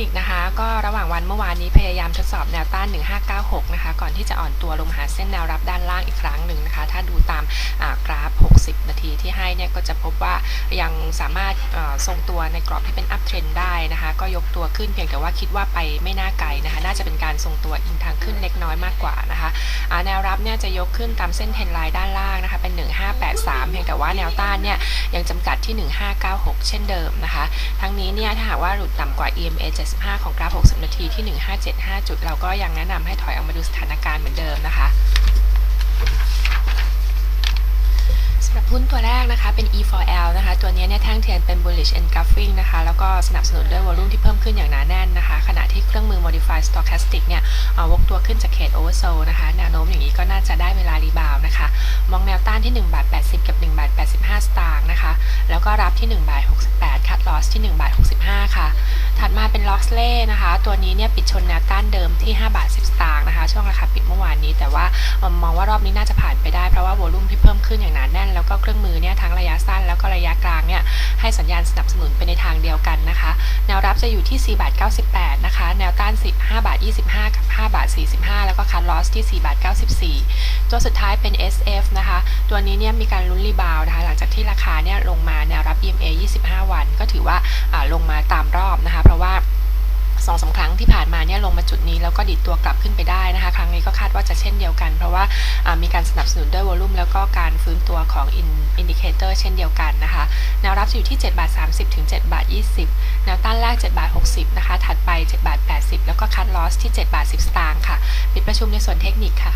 นิคนะคะ ก็ระหว่างวันเมื่อวานนี้พยายามทดสอบแนวต้าน 1596 นะคะ ก่อนที่จะอ่อนตัวลงหาเส้นแนวรับด้านล่างอีกครั้งหนึ่งนะคะ ถ้าดูตามกราฟ 60 นาทีที่ให้เนี่ยก็จะพบว่ายังสามารถทรงตัวในกรอบที่เป็นอัพเทรนได้นะคะ ก็ยกตัวขึ้นเพียงแต่ว่าคิดว่าไปไม่น่าไกลนะคะ น่าจะ การทรงตัวอิงทางขึ้นเล็กน้อยมากกว่านะคะแนวรับเนี่ยจะยกขึ้นตามเส้นเทรนไลน์ด้านล่างนะคะเป็น 1583 เพียงแต่ว่าแนวต้านเนี่ยยังจำกัดที่ 1596 เช่นเดิมนะคะ ทั้งนี้เนี่ยถ้าหากว่าหลุดต่ำกว่า EMA 75 ของกราฟ 60 นาทีที่ 1575 จุด เราก็ยังแนะนำให้ถอยออกมาดูสถานการณ์เหมือนเดิมนะคะสำหรับหุ้นตัวแรกนะคะ เป็น E4L นะคะ ตัวนี้เนี่ยแท่งเทียนเป็น bullish engulfing นะคะ แล้วก็สนับสนุนด้วยวอลุ่มที่เพิ่มขึ้นอย่าง มือ modify stochastic เนี่ยเอ่อวกตัวขึ้นจากเขต oversold นะคะแนวโน้มอย่างนี้ก็น่าจะได้เวลารีบาวนะคะ มองแนวต้านที่ 1 บาท 80 กับ 1 บาท 85 สตางค์นะคะ แล้วก็รับที่ 1 บาท 68 คัดลอสที่ 1 บาท 65 ค่ะ ถัดมาเป็น Loxley นะคะ ตัวนี้เนี่ยปิดชนแนวต้านเดิมที่ 5 บาท 10 สตางค์นะคะ ช่วงราคาปิดเมื่อวานนี้ แต่ว่ามองว่ารอบนี้น่าจะผ่านไปได้เพราะว่าโวลุ่มที่เพิ่มขึ้นอย่างหนาแน่นแล้วก็เครื่องมือ ทั้งระยะสั้นแล้วก็ระยะกลางเนี่ยให้สัญญาณสนับสนุนไปในทางเดียวกันนะคะ แนวรับจะอยู่ที่4บาท98 นะคะ แนวต้าน 15บาท25 กับ 5 บาท 45 แล้วก็คัดลอสที่4บาท94 ตัวสุดท้ายเป็น SF นะคะ ตัวนี้เนี่ยมีการลุ้นรีบาวด์นะคะ หลังจากที่ราคาเนี่ยลงมาแนวรับ EMA 25 วัน ก็ถือว่าลงมาตามรอบนะคะ เพราะว่า ลงมาจุดนี้แล้วก็ดิดตัวกลับขึ้นไปได้นะคะ ครั้งนี้ก็คาดว่าจะเช่นเดียวกัน เพราะว่าอ่ามีการสนับสนุนด้วยวอลุ่มแล้วก็การฟื้นตัวของอินดิเคเตอร์เช่นเดียวกันนะคะแนวรับจะอยู่ที่7บาท30ถึง7บาท20แนวต้านแรก7บาท60นะคะถัดไป7บาท80 แล้วก็คัดลอสที่7บาท10สตางค์ค่ะ ปิดประชุมในส่วนเทคนิคค่ะ